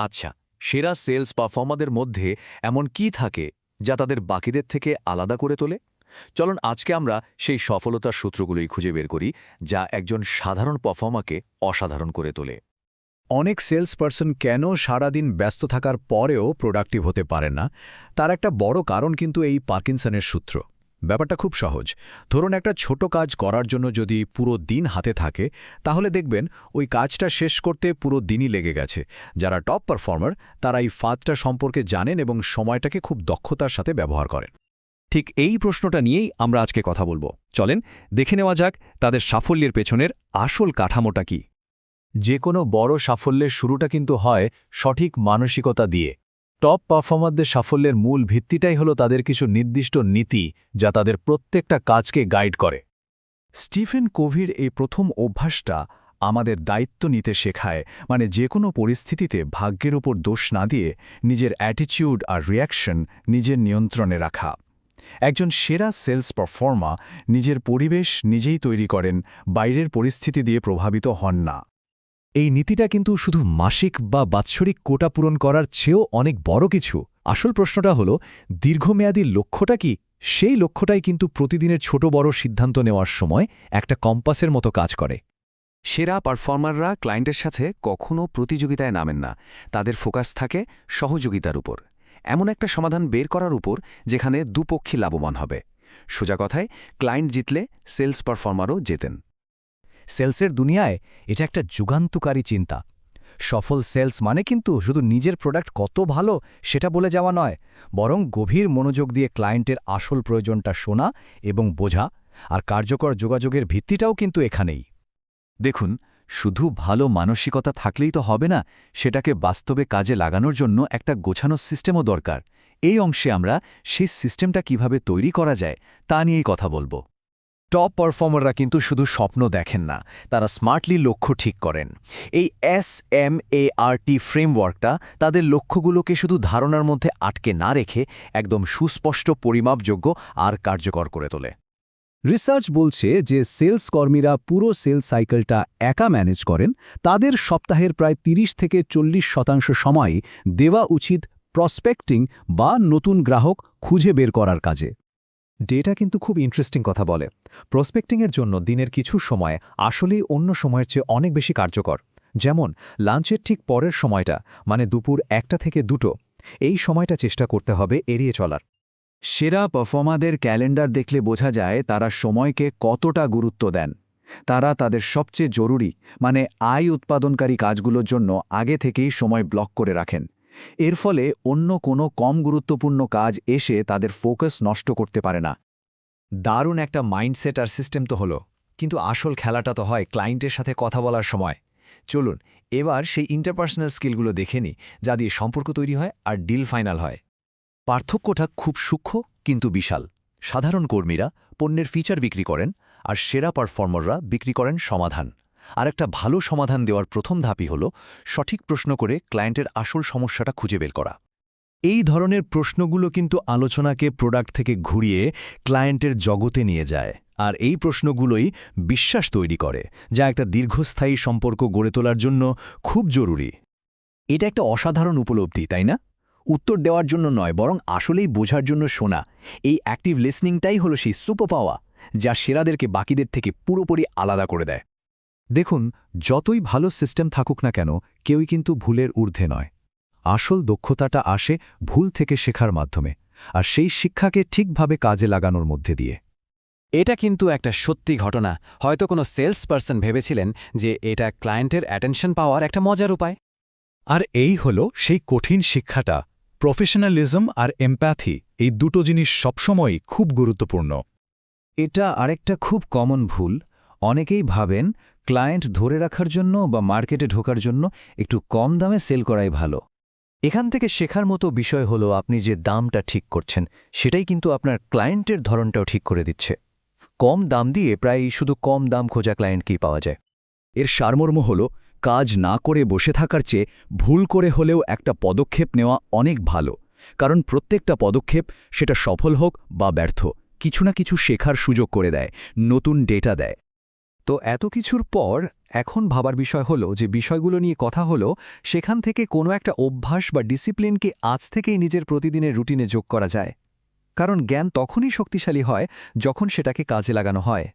আচ্ছা সেরা সেলস পারফর্মারদের মধ্যে এমন কি থাকে যা তাদের বাকিদের থেকে আলাদা করে তোলে? চলুন, আজকে আমরা সেই সফলতার সূত্রগুলোই খুঁজে বের করি যা একজন সাধারণ পারফর্মাকে অসাধারণ করে তোলে। অনেক সেলস পার্সন কেন সারাদিন ব্যস্ত থাকার পরেও প্রোডাক্টিভ হতে পারে না? তার একটা বড় কারণ কিন্তু এই পার্কিনসনের সূত্র। ব্যাপারটা খুব সহজ। ধরুন একটা ছোট কাজ করার জন্য যদি পুরো দিন হাতে থাকে, তাহলে দেখবেন ওই কাজটা শেষ করতে পুরো দিনই লেগে গেছে। যারা টপ পারফর্মার তারা এই ফাঁদটা সম্পর্কে জানেন এবং সময়টাকে খুব দক্ষতার সাথে ব্যবহার করেন। ঠিক এই প্রশ্নটা নিয়েই আমরা আজকে কথা বলব। চলেন, দেখে নেওয়া যাক তাদের সাফল্যের পেছনের আসল কাঠামোটা কি। যে কোনো বড় সাফল্যের শুরুটা কিন্তু হয় সঠিক মানসিকতা দিয়ে। টপ পারফর্মারদের সাফল্যের মূল ভিত্তিটাই হলো তাদের কিছু নির্দিষ্ট নীতি যা তাদের প্রত্যেকটা কাজকে গাইড করে। স্টিফেন কোভির এই প্রথম অভ্যাসটা আমাদের দায়িত্ব নিতে শেখায় মানে যে কোনো পরিস্থিতিতে ভাগ্যের ওপর দোষ না দিয়ে নিজের অ্যাটিটিউড আর রিয়াকশন নিজের নিয়ন্ত্রণে রাখা। একজন সেরা সেলস পারফর্মা নিজের পরিবেশ নিজেই তৈরি করেন, বাইরের পরিস্থিতি দিয়ে প্রভাবিত হন না। এই নীতিটা কিন্তু শুধু মাসিক বা বাৎসরিক কোটা পূরণ করার চেয়েও অনেক বড় কিছু। আসল প্রশ্নটা হল, দীর্ঘমেয়াদী লক্ষ্যটা কি? সেই লক্ষ্যটাই কিন্তু প্রতিদিনের ছোট বড় সিদ্ধান্ত নেওয়ার সময় একটা কম্পাসের মতো কাজ করে। সেরা পারফর্মাররা ক্লায়েন্টের সাথে কখনও প্রতিযোগিতায় নামেন না। তাদের ফোকাস থাকে সহযোগিতার উপর। এমন একটা সমাধান বের করার উপর যেখানে দুপক্ষী লাভবান হবে। সোজা কথায়, ক্লায়েন্ট জিতলে সেলস পারফর্মারও জেতেন। সেলসের দুনিয়ায় এটা একটা যুগান্তকারী চিন্তা। সফল সেলস মানে কিন্তু শুধু নিজের প্রোডাক্ট কত ভালো সেটা বলে যাওয়া নয়, বরং গভীর মনোযোগ দিয়ে ক্লায়েন্টের আসল প্রয়োজনটা শোনা এবং বোঝা, আর কার্যকর যোগাযোগের ভিত্তিটাও কিন্তু এখানেই। দেখুন, শুধু ভালো মানসিকতা থাকলেই তো হবে না, সেটাকে বাস্তবে কাজে লাগানোর জন্য একটা গোছানো সিস্টেমও দরকার। এই অংশে আমরা সেই সিস্টেমটা কীভাবে তৈরি করা যায় তা নিয়েই কথা বলব। টপ পারফর্মাররা কিন্তু শুধু স্বপ্ন দেখেন না, তারা স্মার্টলি লক্ষ্য ঠিক করেন। এই এস এম এ আর টি ফ্রেমওয়ার্কটা তাদের লক্ষ্যগুলোকে শুধু ধারণার মধ্যে আটকে না রেখে একদম সুস্পষ্ট পরিমাপযোগ্য আর কার্যকর করে তোলে। রিসার্চ বলছে যে সেলস কর্মীরা পুরো সেলস সাইকেলটা একা ম্যানেজ করেন, তাদের সপ্তাহের প্রায় ৩০ থেকে চল্লিশ শতাংশ সময় দেওয়া উচিত প্রসপেক্টিং বা নতুন গ্রাহক খুঁজে বের করার কাজে। ডেটা কিন্তু খুব ইন্টারেস্টিং কথা বলে। প্রসপেক্টিংয়ের জন্য দিনের কিছু সময় আসলেই অন্য সময়ের চেয়ে অনেক বেশি কার্যকর। যেমন লাঞ্চের ঠিক পরের সময়টা মানে দুপুর একটা থেকে দুটো, এই সময়টা চেষ্টা করতে হবে এড়িয়ে চলার। সেরা পারফর্মারদের ক্যালেন্ডার দেখলে বোঝা যায় তারা সময়কে কতটা গুরুত্ব দেন। তারা তাদের সবচেয়ে জরুরি মানে আয় উৎপাদনকারী কাজগুলোর জন্য আগে থেকেই সময় ব্লক করে রাখেন। এর ফলে অন্য কোনো কম গুরুত্বপূর্ণ কাজ এসে তাদের ফোকাস নষ্ট করতে পারে না। দারুণ একটা মাইন্ডসেট আর সিস্টেম তো হলো, কিন্তু আসল খেলাটা তো হয় ক্লায়েন্টের সাথে কথা বলার সময়। চলুন, এবার সেই ইন্টারপার্সোনাল স্কিলগুলো দেখে নিই, যা দিয়ে সম্পর্ক তৈরি হয় আর ডিল ফাইনাল হয়। পার্থক্যটা খুব সূক্ষ্ম, কিন্তু বিশাল। সাধারণ কর্মীরা পণ্যের ফিচার বিক্রি করেন আর সেরা পারফর্মাররা বিক্রি করেন সমাধান। আর একটা ভালো সমাধান দেওয়ার প্রথম ধাপই হল সঠিক প্রশ্ন করে ক্লায়েন্টের আসল সমস্যাটা খুঁজে বের করা। এই ধরনের প্রশ্নগুলো কিন্তু আলোচনাকে প্রোডাক্ট থেকে ঘুরিয়ে ক্লায়েন্টের জগতে নিয়ে যায়, আর এই প্রশ্নগুলোই বিশ্বাস তৈরি করে, যা একটা দীর্ঘস্থায়ী সম্পর্ক গড়ে তোলার জন্য খুব জরুরি। এটা একটা অসাধারণ উপলব্ধি, তাই না? উত্তর দেওয়ার জন্য নয়, বরং আসলেই বোঝার জন্য শোনা। এই অ্যাক্টিভ লিসনিংটাই হলো সেই সুপার পাওয়া যা সেরাদেরকে বাকিদের থেকে পুরোপুরি আলাদা করে দেয়। দেখুন, যতই ভালো সিস্টেম থাকুক না কেন, কেউই কিন্তু ভুলের ঊর্ধ্বে নয়। আসল দক্ষতাটা আসে ভুল থেকে শেখার মাধ্যমে, আর সেই শিক্ষাকে ঠিকভাবে কাজে লাগানোর মধ্যে দিয়ে। এটা কিন্তু একটা সত্যি ঘটনা। হয়তো কোনো সেলস পার্সন ভেবেছিলেন যে এটা ক্লায়েন্টের অ্যাটেনশন পাওয়ার একটা মজার উপায়। আর এই হল সেই কঠিন শিক্ষাটা, প্রফেশনালিজম আর এমপ্যাথি, এই দুটো জিনিস সবসময়ই খুব গুরুত্বপূর্ণ। এটা আরেকটা খুব কমন ভুল। অনেকেই ভাবেন ক্লায়েন্ট ধরে রাখার জন্য বা মার্কেটে ঢোকার জন্য একটু কম দামে সেল করাই ভালো। এখান থেকে শেখার মতো বিষয় হলো আপনি যে দামটা ঠিক করছেন, সেটাই কিন্তু আপনার ক্লায়েন্টের ধরনটাও ঠিক করে দিচ্ছে। কম দাম দিয়ে প্রায় শুধু কম দাম খোঁজা ক্লায়েন্টকেই পাওয়া যায়। এর সারমর্ম হল, কাজ না করে বসে থাকার চেয়ে ভুল করে হলেও একটা পদক্ষেপ নেওয়া অনেক ভালো। কারণ প্রত্যেকটা পদক্ষেপ সেটা সফল হোক বা ব্যর্থ, কিছু না কিছু শেখার সুযোগ করে দেয়, নতুন ডেটা দেয়। তো এত কিছুর পর এখন ভাবার বিষয় হলো যে বিষয়গুলো নিয়ে কথা হলো, সেখান থেকে কোনো একটা অভ্যাস বা ডিসিপ্লিনকে আজ থেকেই নিজের প্রতিদিনের রুটিনে যোগ করা যায়। কারণ জ্ঞান তখনই শক্তিশালী হয় যখন সেটাকে কাজে লাগানো হয়।